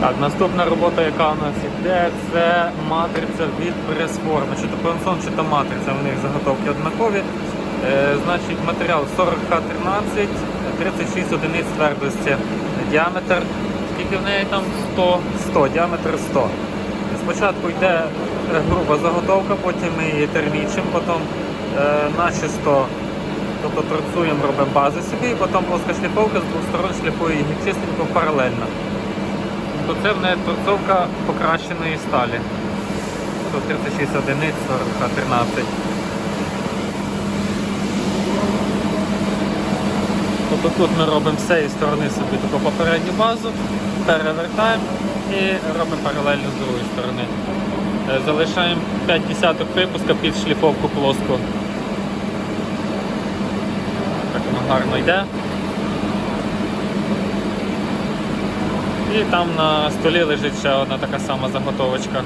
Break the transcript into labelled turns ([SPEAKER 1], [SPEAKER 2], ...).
[SPEAKER 1] Так, наступна робота, яка у нас іде, це матриця від прес-форми. Чи то пенсон, чи то матриця, в них заготовки однакові. Е, значить, матеріал 40К13, 36 одиниць твердості. Діаметр, скільки в неї там 100, 100, діаметр 100. Спочатку йде е, груба заготовка, потім ми її термічимо, потім е, начисто тобто торцуємо, робимо бази собі, і потім плоска шліфовка з двох сторон шліфує їх чистенько паралельно. То це в неї торцовка покращеної сталі. Тут 36 одиниць, 40 13. Тобто тут ми робимо з цієї сторони собі таку попередню базу, перевертаємо і робимо паралельно з другої сторони. Е, Залишаємо 5 десяток випуска під шліфовку плоску. Так воно гарно йде. І там на столі лежить ще одна така сама заготовочка.